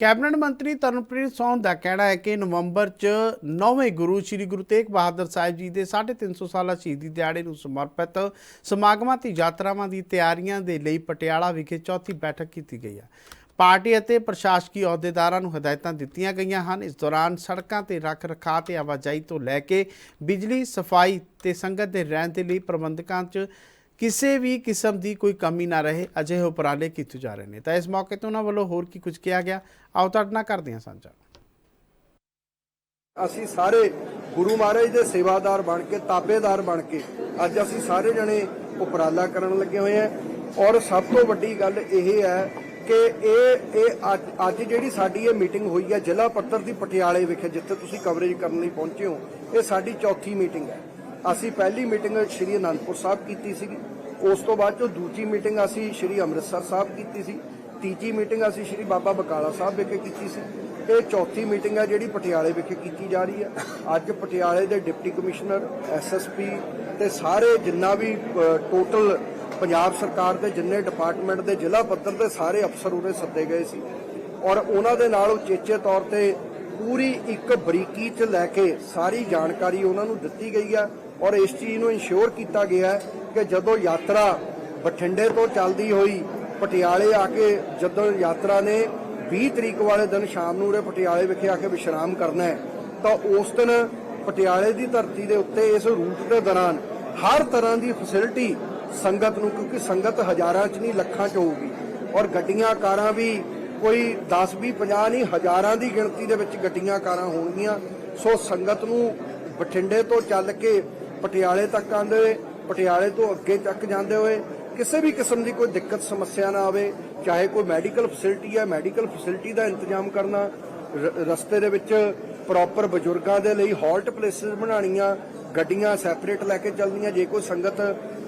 Cabinet ਮੰਤਰੀ ਤਰਨਪ੍ਰੀਤ ਸੌਨ ਦਾ ਕਹਿਣਾ ਹੈ ਕਿ ਨਵੰਬਰ 'ਚ ਨੌਵੇਂ ਗੁਰੂ ਸ੍ਰੀ ਗੁਰੂ ਤੇਗ ਬਹਾਦਰ ਸਾਹਿਬ ਜੀ ਦੇ 350 ਸਾਲਾ ਸ਼ਹੀਦੀ ਦਿਹਾੜੇ ਨੂੰ ਸਮਰਪਿਤ ਸਮਾਗਮਾਂ ਤੇ ਯਾਤਰਾਵਾਂ ਦੀ ਤਿਆਰੀਆਂ ਦੇ ਲਈ ਪਟਿਆਲਾ ਵਿਖੇ ਚੌਥੀ ਬੈਠਕ ਕੀਤੀ ਗਈ ਹੈ। ਪਾਰਟੀ ਅਤੇ ਪ੍ਰਸ਼ਾਸਕੀ ਅਹੁਦੇਦਾਰਾਂ ਨੂੰ ਹਦਾਇਤਾਂ ਦਿੱਤੀਆਂ ਗਈਆਂ ਹਨ। ਇਸ ਦੌਰਾਨ ਸੜਕਾਂ ਤੇ ਰੱਖ ਰਖਾਅ ਤੇ ਆਵਾਜਾਈ ਤੋਂ ਲੈ ਕੇ ਬਿਜਲੀ, ਸਫ਼ਾਈ ਤੇ ਸੰਗਤ ਦੇ ਰਹਿਣ ਦੇ ਲਈ ਪ੍ਰਬੰਧਕਾਂ 'ਚ ਕਿਸੇ ਵੀ ਕਿਸਮ ਦੀ ਕੋਈ ਕਮੀ ਨਾ ਰਹੇ, ਅਜਿਹੇ ਉਪਰਾਲੇ ਕੀਤੇ ਜਾ ਰਹੇ ਨੇ। ਤਾਂ ਇਸ ਮੌਕੇ ਤੇ ਉਹਨਾਂ ਵੱਲੋਂ ਹੋਰ ਕੀ ਕੁਝ ਕਿਹਾ ਗਿਆ? ਆਓ ਤੁਹਾਡੇ ਨਾਲ ਕਰਦੇ ਹਾਂ ਸਾਂਝਾ। ਅਸੀਂ ਸਾਰੇ ਗੁਰੂ ਮਹਾਰਾਜ ਦੇ ਸੇਵਾਦਾਰ ਬਣ ਕੇ, ਤਾਬੇਦਾਰ ਬਣ ਕੇ ਅੱਜ ਅਸੀਂ ਸਾਰੇ ਜਣੇ ਉਪਰਾਲਾ ਕਰਨ ਲੱਗੇ ਹੋਏ ਆ ਔਰ ਸਭ ਤੋਂ ਵੱਡੀ ਗੱਲ ਇਹ ਹੈ ਕਿ ਇਹ ਇਹ ਅੱਜ ਅੱਜ ਜਿਹੜੀ ਸਾਡੀ ਇਹ ਮੀਟਿੰਗ ਹੋਈ ਹੈ, ਜ਼ਿਲ੍ਹਾ ਪੱਧਰ ਦੀ ਪਟਿਆਲੇ ਵਿਖੇ, ਜਿੱਥੇ ਤੁਸੀਂ ਕਵਰੇਜ ਕਰਨ ਲਈ ਪਹੁੰਚੇ ਹੋ, ਇਹ ਸਾਡੀ ਚੌਥੀ ਮੀਟਿੰਗ ਹੈ। ਅਸੀਂ ਪਹਿਲੀ ਮੀਟਿੰਗ ਸ਼੍ਰੀ ਅਨੰਦਪੁਰ ਸਾਹਿਬ ਕੀਤੀ ਸੀਗੀ। ਉਸ ਤੋਂ ਬਾਅਦ ਚੋਂ ਦੂਜੀ ਮੀਟਿੰਗ ਅਸੀਂ ਸ਼੍ਰੀ ਅੰਮ੍ਰਿਤਸਰ ਸਾਹਿਬ ਕੀਤੀ ਸੀ। ਤੀਜੀ ਮੀਟਿੰਗ ਅਸੀਂ ਸ਼੍ਰੀ ਬਾਬਾ ਬਕਾਲਾ ਸਾਹਿਬ ਵਿਖੇ ਕੀਤੀ ਸੀ। ਇਹ ਚੌਥੀ ਮੀਟਿੰਗ ਹੈ ਜਿਹੜੀ ਪਟਿਆਲੇ ਵਿਖੇ ਕੀਤੀ ਜਾ ਰਹੀ ਹੈ। ਅੱਜ ਪਟਿਆਲੇ ਦੇ ਡਿਪਟੀ ਕਮਿਸ਼ਨਰ ਐਸਐਸਪੀ ਤੇ ਸਾਰੇ ਜਿੰਨਾ ਵੀ ਟੋਟਲ ਪੰਜਾਬ ਸਰਕਾਰ ਦੇ ਜਿੰਨੇ ਡਿਪਾਰਟਮੈਂਟ ਦੇ ਜ਼ਿਲ੍ਹਾ ਪੱਧਰ ਦੇ ਸਾਰੇ ਅਫਸਰ ਉਰੇ ਸੱਦੇ ਗਏ ਸੀ। ਔਰ ਉਹਨਾਂ ਦੇ ਨਾਲ ਉਚੇਚੇ ਤੌਰ ਤੇ ਪੂਰੀ ਇੱਕ ਬਰੀਕੀ ਚ ਲੈ ਕੇ ਸਾਰੀ ਜਾਣਕਾਰੀ ਉਹਨਾਂ ਨੂੰ ਦਿੱਤੀ ਗਈ ਆ। ਔਰ ਇਸ ਚੀਜ਼ ਨੂੰ ਇਨਸ਼ੋਰ ਕੀਤਾ ਗਿਆ ਹੈ ਕਿ ਜਦੋਂ ਯਾਤਰਾ ਬਠਿੰਡੇ ਤੋਂ ਚੱਲਦੀ ਹੋਈ ਪਟਿਆਲੇ ਆ ਕੇ ਜਦੋਂ ਯਾਤਰਾ ਨੇ 20 ਤਰੀਕ ਵਾਲੇ ਦਿਨ ਸ਼ਾਮ ਨੂੰ ਉਰੇ ਪਟਿਆਲੇ ਵਿਖੇ ਆ ਕੇ ਵਿਸ਼ਰਾਮ ਕਰਨਾ ਹੈ, ਤਾਂ ਉਸ ਦਿਨ ਪਟਿਆਲੇ ਦੀ ਧਰਤੀ ਦੇ ਉੱਤੇ ਇਸ ਰੂਟ ਦੇ ਦੌਰਾਨ ਹਰ ਤਰ੍ਹਾਂ ਦੀ ਫੈਸਿਲਿਟੀ ਸੰਗਤ ਨੂੰ, ਕਿਉਂਕਿ ਸੰਗਤ ਹਜ਼ਾਰਾਂ 'ਚ ਨਹੀਂ, ਲੱਖਾਂ 'ਚ ਹੋਊਗੀ। ਔਰ ਗੱਡੀਆਂ, ਕਾਰਾਂ ਵੀ ਕੋਈ 10 20 50 ਨਹੀਂ, ਹਜ਼ਾਰਾਂ ਦੀ ਗਿਣਤੀ ਦੇ ਵਿੱਚ ਗੱਡੀਆਂ, ਕਾਰਾਂ ਹੋਣਗੀਆਂ। ਸੋ ਸੰਗਤ ਨੂੰ ਬਠਿੰਡੇ ਤੋਂ ਚੱਲ ਕੇ ਪਟਿਆਲੇ ਤੱਕ ਆਉਂਦੇ ਹੋਏ, ਪਟਿਆਲੇ ਤੋਂ ਅੱਗੇ ਤੱਕ ਜਾਂਦੇ ਹੋਏ, ਕਿਸੇ ਵੀ ਕਿਸਮ ਦੀ ਕੋਈ ਦਿੱਕਤ, ਸਮੱਸਿਆ ਨਾ ਆਵੇ, ਚਾਹੇ ਕੋਈ ਮੈਡੀਕਲ ਫੈਸਿਲਿਟੀ ਹੈ ਮੈਡੀਕਲ ਫੈਸਿਲਿਟੀ ਦਾ ਇੰਤਜ਼ਾਮ ਕਰਨਾ ਰਸਤੇ ਦੇ ਵਿੱਚ ਪ੍ਰੋਪਰ ਬਜ਼ੁਰਗਾਂ ਦੇ ਲਈ ਹਾਲਟ ਪਲੇਸਿਸ ਬਣਾਉਣੀਆਂ, ਗੱਡੀਆਂ ਸੈਪਰੇਟ ਲੈ ਕੇ ਚੱਲਣੀਆਂ, ਜੇ ਕੋਈ ਸੰਗਤ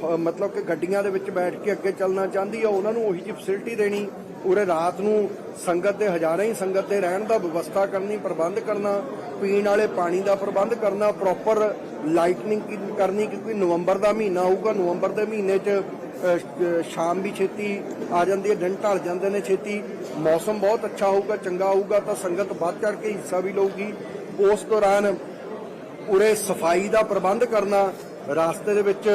ਮਤਲਬ ਕਿ ਗੱਡੀਆਂ ਦੇ ਵਿੱਚ ਬੈਠ ਕੇ ਅੱਗੇ ਚੱਲਣਾ ਚਾਹੁੰਦੀ ਆ, ਉਹਨਾਂ ਨੂੰ ਉਹੀ ਜਿਹੀ ਫੈਸਿਲਿਟੀ ਦੇਣੀ, ਉਰੇ ਰਾਤ ਨੂੰ ਸੰਗਤ ਦੇ ਹਜ਼ਾਰਾਂ ਹੀ ਸੰਗਤ ਦੇ ਰਹਿਣ ਦਾ ਵਿਵਸਥਾ ਕਰਨੀ, ਪ੍ਰਬੰਧ ਕਰਨਾ, ਪੀਣ ਵਾਲੇ ਪਾਣੀ ਦਾ ਪ੍ਰਬੰਧ ਕਰਨਾ ਪ੍ਰੋਪਰ ਲਾਈਟਨਿੰਗ ਕਰਨੀ, ਕਿਉਂਕਿ ਨਵੰਬਰ ਦਾ ਮਹੀਨਾ ਹੋਊਗਾ ਨਵੰਬਰ ਦੇ ਮਹੀਨੇ 'ਚ ਸ਼ਾਮ ਵੀ ਛੇਤੀ ਆ ਜਾਂਦੀ ਹੈ, ਦਿਨ ਢਲ ਜਾਂਦੇ ਨੇ ਛੇਤੀ, ਮੌਸਮ ਬਹੁਤ ਅੱਛਾ ਹੋਊਗਾ, ਚੰਗਾ ਹੋਊਗਾ, ਤਾਂ ਸੰਗਤ ਵੱਧ ਚੜ ਕੇ ਹਿੱਸਾ ਵੀ ਲਊਗੀ। ਉਸ ਦੌਰਾਨ ਉਰੇ ਸਫ਼ਾਈ ਦਾ ਪ੍ਰਬੰਧ ਕਰਨਾ, ਰਾਸਤੇ ਦੇ ਵਿੱਚ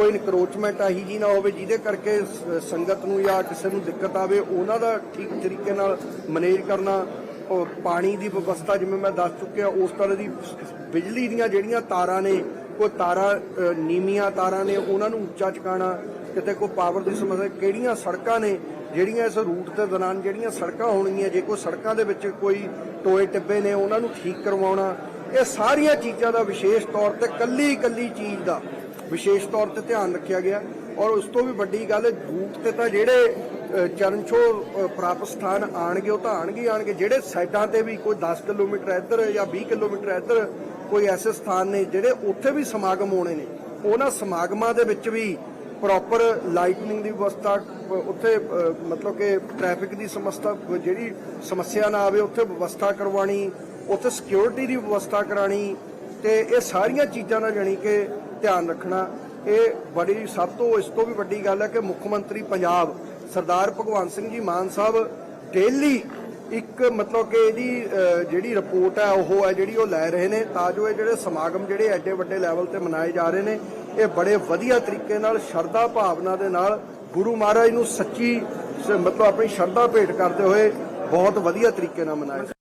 ਕੋਈ ਇਨਕਰੋਚਮੈਂਟ ਆਹੀ ਜੀ ਨਾ ਹੋਵੇ ਜਿਹਦੇ ਕਰਕੇ ਸੰਗਤ ਨੂੰ ਜਾਂ ਕਿਸੇ ਨੂੰ ਦਿੱਕਤ ਆਵੇ ਉਹਨਾਂ ਦਾ ਠੀਕ ਤਰੀਕੇ ਨਾਲ ਮੈਨੇਜ ਕਰਨਾ ਉਹ ਪਾਣੀ ਦੀ ਵਿਵਸਥਾ ਜਿਵੇਂ ਮੈਂ ਦੱਸ ਚੁੱਕਿਆ ਉਸ ਤਰ੍ਹਾਂ ਦੀ ਬਿਜਲੀ ਦੀਆਂ ਜਿਹੜੀਆਂ ਤਾਰਾਂ ਨੇ ਕੋਈ ਤਾਰਾਂ ਅ, ਨੀਵੀਆਂ ਤਾਰਾਂ ਨੇ ਉਹਨਾਂ ਨੂੰ ਉੱਚਾ ਚੁਕਾਉਣਾ ਕਿਤੇ ਕੋਈ ਪਾਵਰ ਦੀ ਸਮੱਸਿਆ ਕਿਹੜੀਆਂ ਸੜਕਾਂ ਨੇ ਜਿਹੜੀਆਂ ਇਸ ਰੂਟ ਦੇ ਦੌਰਾਨ ਜਿਹੜੀਆਂ ਸੜਕਾਂ ਹੋਣਗੀਆਂ ਜੇ ਕੋਈ ਸੜਕਾਂ ਦੇ ਵਿੱਚ ਕੋਈ ਟੋਏ ਟਿੱਬੇ ਨੇ ਉਹਨਾਂ ਨੂੰ ਠੀਕ ਕਰਵਾਉਣਾ ਇਹ ਸਾਰੀਆਂ ਚੀਜ਼ਾਂ ਦਾ ਵਿਸ਼ੇਸ਼ ਤੌਰ ਤੇ ਕੱਲੀ ਕੱਲੀ ਚੀਜ਼ ਦਾ ਵਿਸ਼ੇਸ਼ ਤੌਰ ਤੇ ਧਿਆਨ ਰੱਖਿਆ ਗਿਆ। ਔਰ ਉਸ ਤੋਂ ਵੀ ਵੱਡੀ ਗੱਲ ਰੂਟ ਤੇ ਤਾਂ ਜਿਹੜੇ ਅ, ਚਰਨ ਛੋਹ ਪ੍ਰਾਪਤ ਸਥਾਨ ਆਣਗੇ ਉਹ ਤਾਂ ਆਣਗੇ ਹੀ ਆਣਗੇ ਜਿਹੜੇ ਸਾਈਡਾਂ ਤੇ ਵੀ ਕੋਈ 10 ਕਿਲੋਮੀਟਰ ਇੱਧਰ ਜਾਂ 20 ਕਿਲੋਮੀਟਰ ਇੱਧਰ ਕੋਈ ਐਸੇ ਸਥਾਨ ਨੇ ਜਿਹੜੇ ਉੱਥੇ ਵੀ ਸਮਾਗਮ ਹੋਣੇ ਨੇ ਉਹਨਾਂ ਸਮਾਗਮਾਂ ਦੇ ਵਿੱਚ ਵੀ ਪ੍ਰੋਪਰ ਲਾਈਟਨਿੰਗ ਦੀ ਵਿਵਸਥਾ ਉੱਥੇ ਮਤਲਬ ਕਿ ਟ੍ਰੈਫਿਕ ਦੀ ਸਮੱਸਿਆ ਜਿਹੜੀ ਸਮੱਸਿਆ ਨਾ ਆਵੇ ਉੱਥੇ ਵਿਵਸਥਾ ਕਰਵਾਣੀ ਉੱਥੇ ਸਿਕਿਉਰਿਟੀ ਦੀ ਵਿਵਸਥਾ ਕਰਾਣੀ ਤੇ ਇਹ ਸਾਰੀਆਂ ਚੀਜ਼ਾਂ ਨਾਲ ਜਾਣੀ ਕਿ ਧਿਆਨ ਰੱਖਣਾ, ਇਹ ਬੜੀ ਸਭ ਤੋਂ ਇਸ ਤੋਂ ਵੀ ਵੱਡੀ ਗੱਲ ਹੈ ਕਿ ਮੁੱਖ ਮੰਤਰੀ ਪੰਜਾਬ ਸਰਦਾਰ ਭਗਵੰਤ ਸਿੰਘ ਜੀ ਮਾਨ ਸਾਹਿਬ ਡੇਲੀ ਇੱਕ ਮਤਲਬ ਕਿ ਇਹਦੀ ਜਿਹੜੀ ਰਿਪੋਰਟ ਹੈ, ਉਹ ਹੈ ਜਿਹੜੀ ਉਹ ਲੈ ਰਹੇ ਨੇ, ਤਾਂ ਜੋ ਇਹ ਜਿਹੜੇ ਸਮਾਗਮ ਜਿਹੜੇ ਐਡੇ ਵੱਡੇ ਲੈਵਲ ਤੇ ਮਨਾਏ ਜਾ ਰਹੇ ਨੇ, ਇਹ ਬੜੇ ਵਧੀਆ ਤਰੀਕੇ ਨਾਲ ਸ਼ਰਧਾ ਭਾਵਨਾ ਦੇ ਨਾਲ ਗੁਰੂ ਮਹਾਰਾਜ ਨੂੰ ਸੱਚੀ ਮਤਲਬ ਆਪਣੀ ਸ਼ਰਧਾ ਭੇਟ ਕਰਦੇ ਹੋਏ ਬਹੁਤ ਵਧੀਆ ਤਰੀਕੇ ਨਾਲ ਮਨਾਏ